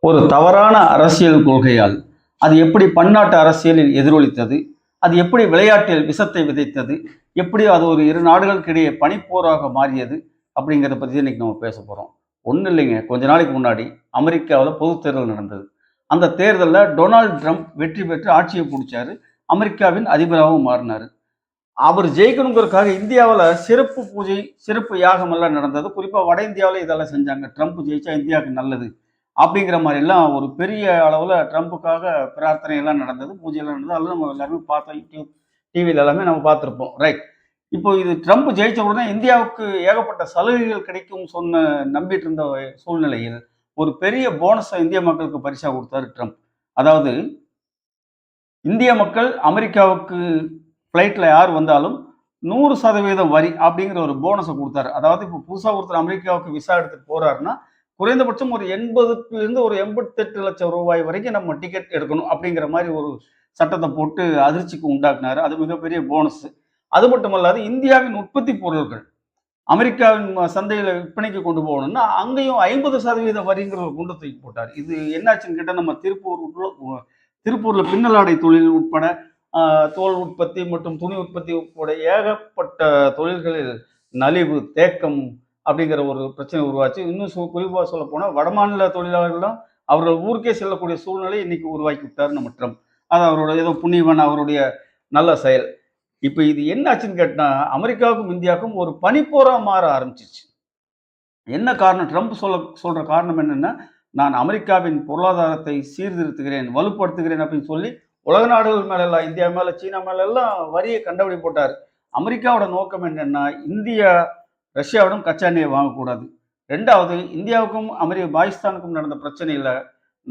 ஒரு தவறான அரசியல் கொள்கையால் அது எப்படி பன்னாட்டு அரசியலில் எதிரொலித்தது அது எப்படி விளையாட்டில் விஷத்தை விதைத்தது எப்படி அது ஒரு இரு நாடுகளுக்கிடையே பனிப்போராக மாறியது அப்படிங்கிறத பற்றி இன்னைக்கு நம்ம பேச போகிறோம் ஒன்றும் இல்லைங்க. கொஞ்ச நாளைக்கு முன்னாடி அமெரிக்காவில் பொதுத் தேர்தல் நடந்தது. அந்த தேர்தலில் டொனால்ட் ட்ரம்ப் வெற்றி பெற்று ஆட்சியை பிடிச்சாரு. அமெரிக்காவின் அதிபராகவும் மாறினார். அவர் ஜெயிக்கணுங்கிறதுக்காக இந்தியாவில் சிறப்பு பூஜை சிறப்பு யாகம் எல்லாம் நடந்தது. குறிப்பாக வட இந்தியாவில் இதெல்லாம் செஞ்சாங்க. ட்ரம்ப் ஜெயிச்சா இந்தியாவுக்கு நல்லது. அப்படிங்கிற மாதிரிலாம் ஒரு பெரிய அளவில் ட்ரம்ப்புக்காக பிரார்த்தனை எல்லாம் நடந்தது பூஜையெல்லாம் நடந்தது. அதெல்லாம் நம்ம எல்லாருமே பார்த்தோம் யூடியூப் டிவியில் எல்லாமே நம்ம பார்த்துருப்போம். ரைட் இப்போ இது ட்ரம்ப் ஜெயிச்ச உடனே இந்தியாவுக்கு ஏகப்பட்ட சலுகைகள் கிடைக்கும் சொன்ன நம்பிட்டு இருந்த சூழ்நிலையில் ஒரு பெரிய போனஸை இந்திய மக்களுக்கு பரிசாக கொடுத்தாரு ட்ரம்ப். அதாவது இந்திய மக்கள் அமெரிக்காவுக்கு ஃப்ளைட்டில் யார் வந்தாலும் நூறு சதவீதம் வரி அப்படிங்கிற ஒரு போனஸை கொடுத்தாரு. அதாவது இப்போ புதுசாக ஒருத்தர் அமெரிக்காவுக்கு விசா எடுத்துட்டு போறாருன்னா குறைந்தபட்சம் ஒரு எண்பதுலேருந்து ஒரு எண்பத்தெட்டு லட்சம் ரூபாய் வரைக்கும் நம்ம டிக்கெட் எடுக்கணும் அப்படிங்கிற மாதிரி ஒரு சட்டத்தை போட்டு அதிர்ச்சிக்கு உண்டாக்குனாரு. அது மிகப்பெரிய போனஸ் அது மட்டுமல்லாது இந்தியாவின் உற்பத்தி பொருட்கள் அமெரிக்காவின் சந்தையில் விற்பனைக்கு கொண்டு போகணும்னா அங்கேயும் ஐம்பது சதவீத வரிங்கிற ஒரு குண்டு தூக்கி போட்டார். இது என்னாச்சுன்னு கேட்டால் நம்ம திருப்பூர் திருப்பூரில் பின்னலாடை தொழில் உட்பட தோல் உற்பத்தி மற்றும் துணி உற்பத்தி உட்பட ஏகப்பட்ட தொழில்களில் நலிவு தேக்கம் அப்படிங்கிற ஒரு பிரச்சனை உருவாச்சு. இன்னும் சு குறிப்பாக சொல்ல போனால் வடமாநில தொழிலாளர்கள்லாம் அவர்கள் ஊருக்கே செல்லக்கூடிய சூழ்நிலை இன்னைக்கு உருவாக்கி விட்டார் நம்ம ட்ரம்ப். அது அவரோட ஏதோ புண்ணியவன் அவருடைய நல்ல செயல். இப்போ இது என்ன ஆச்சுன்னு கேட்டால் அமெரிக்காவுக்கும் இந்தியாவுக்கும் ஒரு பனிப்போரா மாற ஆரம்பிச்சிச்சு என்ன காரணம்? ட்ரம்ப் சொல்ல சொல்ற காரணம் என்னன்னா நான் அமெரிக்காவின் பொருளாதாரத்தை சீர்திருத்துகிறேன் வலுப்படுத்துகிறேன் அப்படின்னு சொல்லி உலக நாடுகள் மேல எல்லாம் இந்தியா மேலே சீனா மேல எல்லாம் வரியை கண்டபடி போட்டார். அமெரிக்காவோட நோக்கம் என்னன்னா இந்தியா ரஷ்யாவிடம் கச்சா எண்ணெயை வாங்கக்கூடாது. ரெண்டாவது இந்தியாவுக்கும் அமெரிக்க பாகிஸ்தானுக்கும் நடந்த பிரச்சனையில்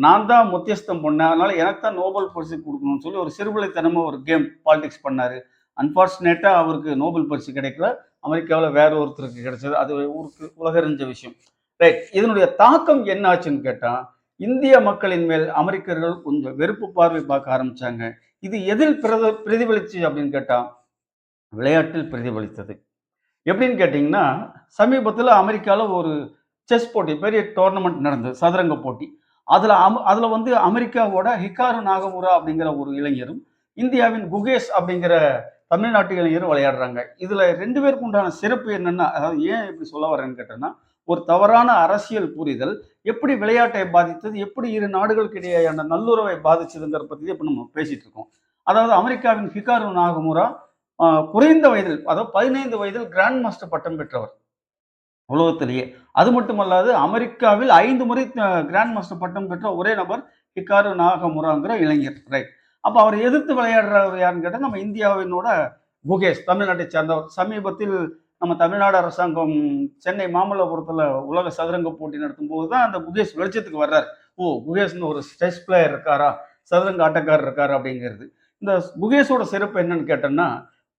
நான் தான் முத்தியஸ்தம் பண்ணேன். அதனால எனக்கு தான் நோபல் பரிசு கொடுக்கணும்னு சொல்லி ஒரு சிறுபிள்ளைத்தனமா ஒரு கேம் பாலிடிக்ஸ் பண்ணார். அன்ஃபார்ச்சுனேட்டாக அவருக்கு நோபல் பரிசு கிடைக்கல. அமெரிக்காவில் வேற ஒருத்தருக்கு கிடைச்சது. அது ஊருக்கு உலகறிஞ்ச விஷயம். ரைட் இதனுடைய தாக்கம் என்ன ஆச்சுன்னு கேட்டால் இந்திய மக்களின் மேல் அமெரிக்கர்கள் கொஞ்சம் வெறுப்பு பார்வை பார்க்க ஆரம்பிச்சாங்க. இது எதில் பிரத பிரதிபலிச்சு அப்படின்னு கேட்டால் விளையாட்டில் பிரதிபலித்தது. எப்படின்னு கேட்டிங்கன்னா சமீபத்தில் அமெரிக்காவில் ஒரு செஸ் போட்டி பெரிய டோர்னமெண்ட் நடந்தது சதுரங்க போட்டி. அதில் அம் அதில் வந்து அமெரிக்காவோட ஹிகாரு நாகமுரா அப்படிங்கிற ஒரு இளைஞரும் இந்தியாவின் குகேஷ் அப்படிங்கிற தமிழ்நாட்டு இளைஞரும் விளையாடுறாங்க. இதில் ரெண்டு பேருக்கு உண்டான சிறப்பு என்னென்னா அதாவது ஏன் இப்படி சொல்ல வரேன்னு கேட்டேன்னா ஒரு தவறான அரசியல் புரிதல் எப்படி விளையாட்டை பாதித்தது எப்படி இரு நாடுகளுக்கு இடையேயான நல்லுறவை பாதிச்சதுங்கிற பற்றி இப்போ நம்ம பேசிகிட்டு இருக்கோம். அதாவது அமெரிக்காவின் ஹிகாரு நாகமுரா குறைந்த வயதில் அதாவது பதினைந்து வயதில் கிராண்ட் மாஸ்டர் பட்டம் பெற்றவர். உலகத்திலேயே. அது மட்டுமல்லாது அமெரிக்காவில் ஐந்து முறை கிராண்ட் மாஸ்டர் பட்டம் பெற்ற ஒரே நபர் ஹிக்காரு நாகமுராங்கிற இளைஞர். ரைட் அப்போ அவர் எதிர்த்து விளையாடுறவர் யாருன்னு கேட்டால் நம்ம இந்தியாவினோட குகேஷ் தமிழ்நாட்டை சேர்ந்தவர். சமீபத்தில் நம்ம தமிழ்நாடு அரசாங்கம் சென்னை மாமல்லபுரத்தில் உலக சதுரங்க போட்டி நடத்தும் போது தான் அந்த குகேஷ் வெளிச்சத்துக்கு வர்றார். ஓ குகேஷ்னு ஒரு ஸ்டெஸ் பிளேயர் இருக்காரா? சதுரங்க ஆட்டக்காரர் இருக்காரா அப்படிங்கிறது. இந்த குகேஷோட சிறப்பு என்னன்னு கேட்டோம்னா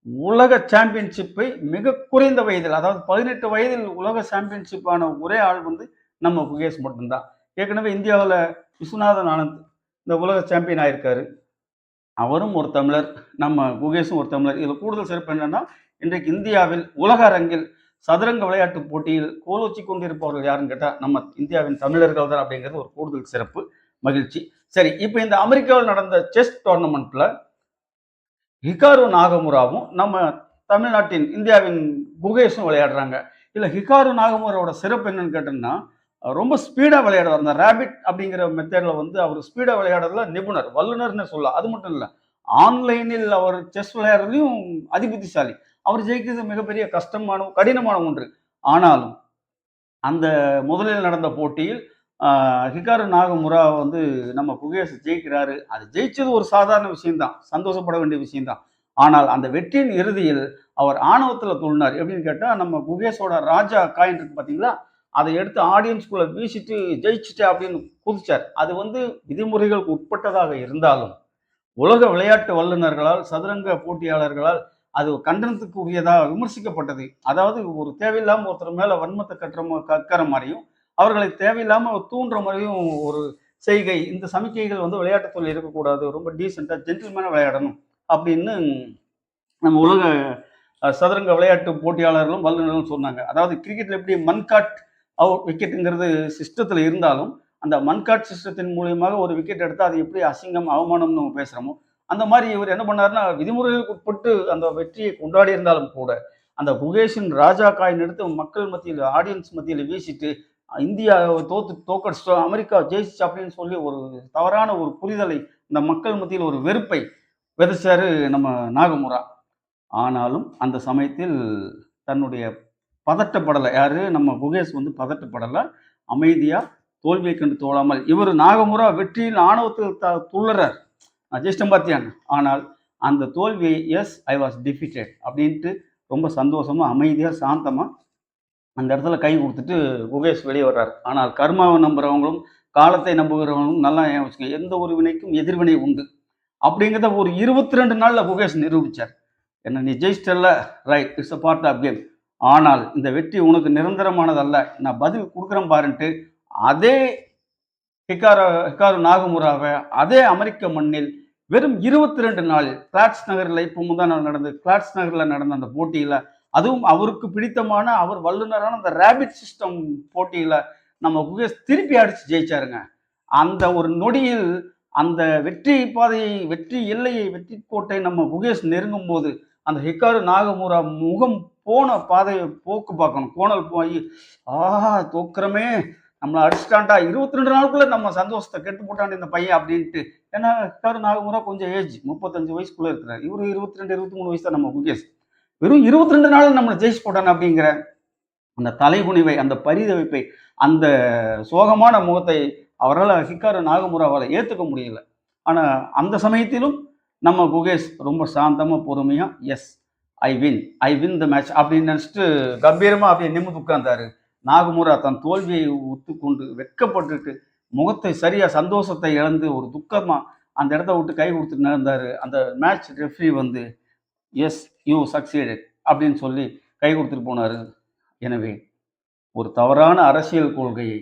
உலக சாம்பியன்ஷிப்பை மிக குறைந்த வயதில் அதாவது பதினெட்டு வயதில் உலக சாம்பியன்ஷிப்பான ஒரே ஆள் வந்து நம்ம குகேஷ் மட்டும்தான். ஏற்கனவே இந்தியாவில் விஸ்வநாதன் ஆனந்த் இந்த உலக சாம்பியன் ஆயிருக்காரு. அவரும் ஒரு தமிழர் நம்ம குகேஷும் ஒரு தமிழர். இதில் கூடுதல் சிறப்பு என்னன்னா இன்றைக்கு இந்தியாவில் உலக அரங்கில் சதுரங்க விளையாட்டு போட்டியில் கோலோச்சி கொண்டிருப்பவர்கள் யாருன்னு கேட்டால் நம்ம இந்தியாவின் தமிழர்கள் தான் அப்படிங்கிறது ஒரு கூடுதல் சிறப்பு மகிழ்ச்சி. சரி இப்போ இந்த அமெரிக்காவில் நடந்த செஸ் டோர்னமெண்ட்டில் ஹிகாரு நாகமுராவும் நம்ம தமிழ்நாட்டின் இந்தியாவின் குகேஷும் விளையாடுறாங்க. இல்லை ஹிகாரு நாகமுராவோட சிறப்பு என்னன்னு கேட்டோம்னா ரொம்ப ஸ்பீடாக விளையாடுவார். அந்த ரேபிட் அப்படிங்கிற மெத்தடில் வந்து அவர் ஸ்பீடாக விளையாடுறதுல நிபுணர் வல்லுனர்னு சொல்லலாம். அது மட்டும் இல்லை ஆன்லைனில் அவர் செஸ் விளையாடுறதுலையும் அதிபுத்திசாலி. அவர் ஜெயிக்கிறது மிகப்பெரிய கஷ்டமான கடினமான ஒன்று. ஆனாலும் அந்த முதலில் நடந்த போட்டியில் ஹிகாரு நாகமுரா வந்து நம்ம குகேஷ் ஜெயிக்கிறாரு. அது ஜெயிச்சது ஒரு சாதாரண விஷயம்தான். சந்தோஷப்பட வேண்டிய விஷயம்தான். ஆனால் அந்த வெற்றியின் இறுதியில் அவர் ஆணவத்தில் துள்ளினார் எப்படின்னு கேட்டால் நம்ம குகேஷோட ராஜா காயின் இருக்கு பார்த்தீங்களா அதை எடுத்து ஆடியன்ஸ்குள்ளே வீசிட்டு ஜெயிச்சிட்டு அப்படின்னு குதிச்சார். அது வந்து விதிமுறைகளுக்கு உட்பட்டதாக இருந்தாலும் உலக விளையாட்டு வல்லுநர்களால் சதுரங்க போட்டியாளர்களால் அது கண்டனத்துக்கு உரியதாக விமர்சிக்கப்பட்டது. அதாவது ஒரு தேவையில்லாமல் ஒருத்தர் மேலே வன்மத்தை கட்டுற மா- கக்கிற மாதிரியும் அவர்களை தேவையில்லாம தூண்டுற மாதிரியும் ஒரு செய்கை. இந்த சமிக்கைகள் வந்து விளையாட்டுத்துறையில் இருக்கக்கூடாது. ரொம்ப டீசெண்டாக ஜென்டில்மேனாக விளையாடணும் அப்படின்னு நம்ம உலக சதுரங்க விளையாட்டு போட்டியாளர்களும் வல்லுநர்களும் சொன்னாங்க. அதாவது கிரிக்கெட்டில் எப்படி மன்காட் அவுட் விக்கெட்டுங்கிறது சிஸ்டத்தில் இருந்தாலும் அந்த மன்காட் சிஸ்டத்தின் மூலியமாக ஒரு விக்கெட் எடுத்தால் அது எப்படி அசிங்கம் அவமானம்னு நம்ம பேசுகிறோமோ அந்த மாதிரி இவர் என்ன பண்ணாருன்னா விதிமுறைகளுக்கு உட்பட்டு அந்த வெற்றியை கொண்டாடி இருந்தாலும் கூட அந்த குகேஷின் ராஜா காயின் எடுத்து மக்கள் மத்தியில் ஆடியன்ஸ் மத்தியில் வீசிட்டு இந்தியா தோத்து தோக்கடிச்சிட்டோம் அமெரிக்கா ஜெயிச்சு அப்படின்னு சொல்லி ஒரு தவறான ஒரு புரிதலை இந்த மக்கள் மத்தியில் ஒரு வெறுப்பை விதைச்சாரு நம்ம நாகமுரா. ஆனாலும் அந்த சமயத்தில் தன்னுடைய பதட்டப்படலை யாரு? நம்ம குகேஷ் வந்து பதட்டப்படலை அமைதியாக தோல்வியை கண்டு தோழாமல். இவர் நாகமுரா வெற்றியில் ஆணவத்தில் த துள்ளறார். ஜெயிஷ்டம் பார்த்தியான் ஆனால் அந்த தோல்வியை எஸ் ஐ வாஸ் டிஃபிட்டட் அப்படின்ட்டு ரொம்ப சந்தோஷமாக அமைதியாக சாந்தமாக அந்த இடத்துல கை கொடுத்துட்டு குகேஷ் வெளியே வர்றார். ஆனால் கர்மாவை நம்புகிறவங்களும் காலத்தை நம்புகிறவங்களும் நல்லா வச்சுக்க வச்சுக்கோங்க. எந்த ஒரு வினைக்கும் எதிர்வினை உண்டு. அப்படிங்கிறத ஒரு இருபத்தி ரெண்டு நாளில் குகேஷ் நிரூபிச்சார். என்ன நீ ஜெயிச்சிட்டல்ல? Right it's a part of game ஆனால் இந்த வெற்றி உனக்கு நிரந்தரமானதல்ல. நான் பதில் கொடுக்குறேன் பாருன்ட்டு அதே ஹிகார ஹிகாரு நாகமுராவை அதே அமெரிக்க மண்ணில் வெறும் இருபத்தி ரெண்டு நாள் கிளாட்ஸ் நகரில் இப்போ முந்தா நாள் நடந்த கிளாட்ஸ் நகரில் நடந்த அந்த போட்டியில் அதுவும் அவருக்கு பிடித்தமான அவர் வல்லுநரான அந்த ரேபிட் சிஸ்டம் போட்டியில் நம்ம குகேஷ் திருப்பி அடித்து ஜெயிச்சாருங்க. அந்த ஒரு நொடியில் அந்த வெற்றி பாதையை வெற்றி எல்லையை வெற்றி கோட்டை நம்ம குகேஷ் நெருங்கும் போது அந்த ஹிக்காரு நாகமுரா முகம் போன பாதையை போக்கு பார்க்கணும். கோணல் போய் ஆஹா தோக்கிறமே நம்மளை அடிச்சிட்டான்டா. இருபத்தி ரெண்டு நாளுக்குள்ள நம்ம சந்தோஷத்தை கெட்டு போட்டான் இந்த பையன் அப்படின்ட்டு. ஏன்னா ஹிக்காரு நாகமுரா கொஞ்சம் ஏஜ் முப்பத்தஞ்சு வயசுக்குள்ள இருக்கிறார். இவரு இருபத்தி ரெண்டு இருபத்தி மூணு வயசு தான் நம்ம குகேஷ். வெறும் இருபத்தி ரெண்டு நாள் நம்மளை ஜெயிச்சு போட்டான் அப்படிங்கிற அந்த தலைகுனிவை அந்த பரிதவிப்பை அந்த சோகமான முகத்தை அவரால் ஹிக்காரு நாகமுராவால் ஏற்றுக்க முடியல. ஆனால் அந்த சமயத்திலும் நம்ம குகேஷ் ரொம்ப சாந்தமாக பொறுமையாக yes I win I win the match அப்படின்னு நினச்சிட்டு கம்பீரமாக அப்படியே நிமிந்து உட்கார்ந்தாரு. நாகமுரா தன் தோல்வியை ஒத்துக்கொண்டு வெட்கப்பட்டுட்டு முகத்தை சரியாக சந்தோஷத்தை இழந்து ஒரு துக்கமாக அந்த இடத்த விட்டு கை கொடுத்துட்டு நடந்தார். அந்த மேட்ச் ரெஃப்ரி வந்து எஸ் யூ சக்சீடட் அப்படின்னு சொல்லி கை கொடுத்துட்டு போனார். எனவே ஒரு தவறான அரசியல் கொள்கையை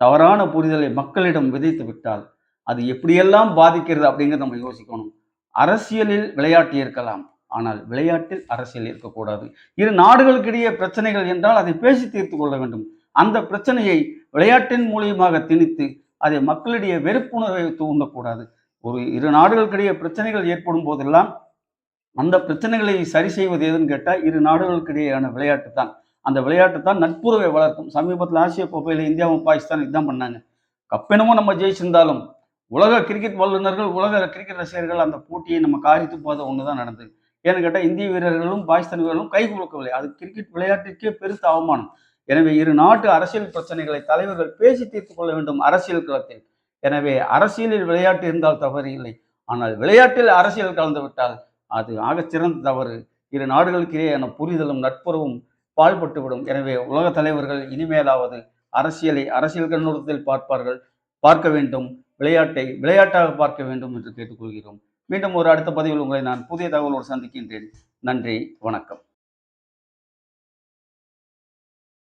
தவறான புரிதலை மக்களிடம் விதைத்து விட்டால் அது எப்படியெல்லாம் பாதிக்கிறது அப்படிங்கிறத நம்ம யோசிக்கணும். அரசியலில் விளையாட்டு இருக்கலாம் ஆனால் விளையாட்டில் அரசியல் இருக்கக்கூடாது. இரு நாடுகளுக்கிடையே பிரச்சனைகள் என்றால் அதை பேசி தீர்த்து கொள்ள வேண்டும். அந்த பிரச்சனையை விளையாட்டின் மூலியமாக திணித்து அதை மக்களிடையே வெறுப்புணர்வை தூண்டக்கூடாது. ஒரு இரு நாடுகளுக்கிடையே பிரச்சனைகள் ஏற்படும் போதெல்லாம் அந்த பிரச்சனைகளை சரி செய்வது எதுன்னு கேட்டால் இரு நாடுகளுக்கிடையேயான விளையாட்டு தான். அந்த விளையாட்டு தான் நட்புறவை வளர்க்கும். சமீபத்தில் ஆசிய கோப்பையில் இந்தியாவும் பாகிஸ்தான் இதுதான் பண்ணாங்க. கப்பெனமோ நம்ம ஜெயிச்சிருந்தாலும் உலக கிரிக்கெட் வல்லுநர்கள் உலக கிரிக்கெட் ரசிகர்கள் அந்த போட்டியை நம்ம காரித்து போத ஒன்று தான் நடந்தது. ஏன்னு கேட்டால் இந்திய வீரர்களும் பாகிஸ்தான் வீரர்களும் கை கொடுக்கவில்லை. அது கிரிக்கெட் விளையாட்டிற்கே பெருத்த அவமானம். எனவே இரு நாட்டு அரசியல் பிரச்சனைகளை தலைவர்கள் பேசி தீர்த்து கொள்ள வேண்டும் அரசியல் களத்தில். எனவே அரசியலில் விளையாட்டு இருந்தால் தவறு இல்லை. ஆனால் விளையாட்டில் அரசியல் கலந்து விட்டால் அது ஆகச்சிறந்த தவறு. இரு நாடுகளுக்கிடையேயான புரிதலும் நட்புறவும் பாழ்பட்டுவிடும் எனவே உலக தலைவர்கள் இனிமேலாவது அரசியலை அரசியல் கண்ணோட்டத்தில் பார்ப்பார்கள். பார்க்க வேண்டும். விளையாட்டை விளையாட்டாக பார்க்க வேண்டும் என்று கேட்டுக்கொள்கிறோம். மீண்டும் ஒரு அடுத்த பதிவில் உங்களை நான் புதிய தகவலோடு சந்திக்கின்றேன். நன்றி. வணக்கம்.